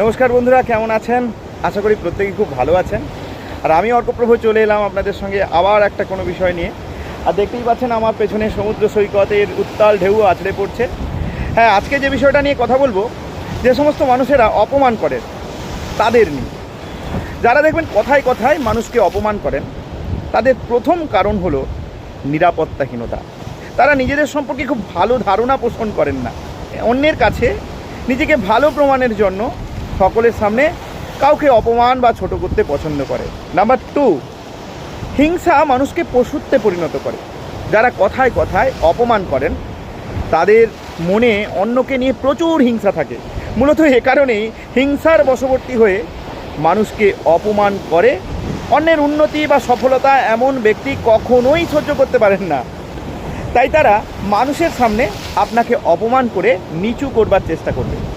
নমস্কার বন্ধুরা, কেমন আছেন? আশা করি প্রত্যেকেই খুব ভালো আছেন। আর আমি অর্কপ্রভু, চলে এলাম আপনাদের সঙ্গে আবার একটা কোনো বিষয় নিয়ে। আর দেখতেই পাচ্ছেন আমার পেছনে সমুদ্র সৈকতের উত্তাল ঢেউ আছড়ে পড়ছে। হ্যাঁ আজকে যে বিষয়টা নিয়ে কথা বলব, যে সমস্ত মানুষেরা অপমান করেন, তাদের নিয়ে। যারা দেখবেন কথায় কথায় মানুষকে অপমান করেন, তাদের প্রথম কারণ হলো নিরাপত্তাহীনতা। তারা নিজেদের সম্পর্কে খুব ভালো ধারণা পোষণ করেন না। অন্যের কাছে নিজেকে ভালো প্রমাণের জন্য সকলের সামনে কাউকে অপমান বা ছোট করতে পছন্দ করে। নাম্বার টু হিংসা মানুষকে পশুত্বে পরিণত করে। যারা কথায় কথায় অপমান করেন, তাদের মনে অন্যকে নিয়ে প্রচুর হিংসা থাকে। মূলত এ কারণেই হিংসার বশবর্তী হয়ে মানুষকে অপমান করে, অন্যের উন্নতি বা সফলতা এমন ব্যক্তি কখনোই সহ্য করতে পারেন না। তাই তারা মানুষের সামনে আপনাকে অপমান করে নিচু করবার চেষ্টা করবে।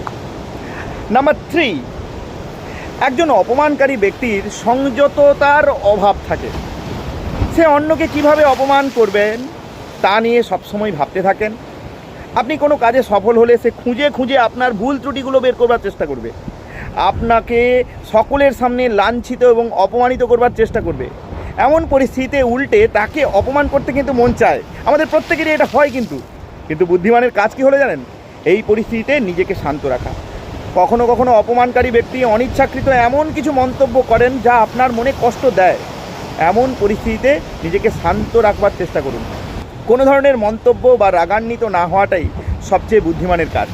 নাম্বার থ্রি একজন অপমানকারী ব্যক্তির সংযততার অভাব থাকে। সে অন্যকে কীভাবে অপমান করবেন তা নিয়ে সবসময় ভাবতে থাকেন। আপনি কোনো কাজে সফল হলে সে খুঁজে খুঁজে আপনার ভুল ত্রুটিগুলো বের করবার চেষ্টা করবে। আপনাকে সকলের সামনে লাঞ্ছিত এবং অপমানিত করবার চেষ্টা করবে। এমন পরিস্থিতিতে উল্টে তাকে অপমান করতে কিন্তু মন চায়। আমাদের প্রত্যেকেরই এটা হয় কিন্তু। কিন্তু বুদ্ধিমানের কাজ কি হলে জানেন? এই পরিস্থিতিতে নিজেকে শান্ত রাখা। কখনো কখনো অপমানকারী ব্যক্তি অনিচ্ছাকৃত এমন কিছু মন্তব্য করেন যা আপনার মনে কষ্ট দেয়। এমন পরিস্থিতিতে নিজেকে শান্ত রাখবার চেষ্টা করুন। কোনো ধরনের মন্তব্য বা রাগান্বিত না হওয়াটাই সবচেয়ে বুদ্ধিমানের কাজ।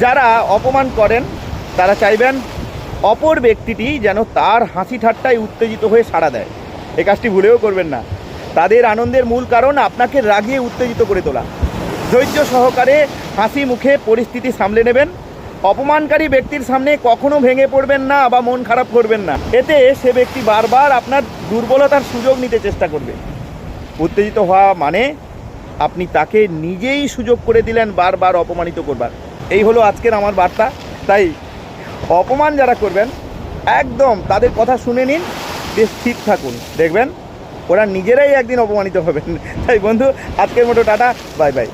যারা অপমান করেন, তারা চাইবেন অপর ব্যক্তিটি যেন তার হাসি ঠাট্টায় উত্তেজিত হয়ে সাড়া দেয়। এ কাজটি ভুলেও করবেন না। তাদের আনন্দের মূল কারণ আপনাকে রাগিয়ে উত্তেজিত করে তোলা। ধৈর্য সহকারে হাসি মুখে পরিস্থিতি সামলে নেবেন। অপমানকারী ব্যক্তির সামনে কখনো ভেঙে পড়বেন না বা মন খারাপ করবেন না। এতে সে ব্যক্তি বারবার আপনার দুর্বলতার সুযোগ নিতে চেষ্টা করবে। উত্তেজিত হওয়া মানে আপনি তাকে নিজেই সুযোগ করে দিলেন বারবার অপমানিত করবার। এই হলো আজকের আমার বার্তা। তাই অপমান যারা করবেন, একদম তাদের কথা শুনে নিন, বেশ ঠিক থাকুন। দেখবেন, ওরা নিজেরাই একদিন অপমানিত হবেন। তাই বন্ধু, আজকের মতো টাটা, বাই বাই।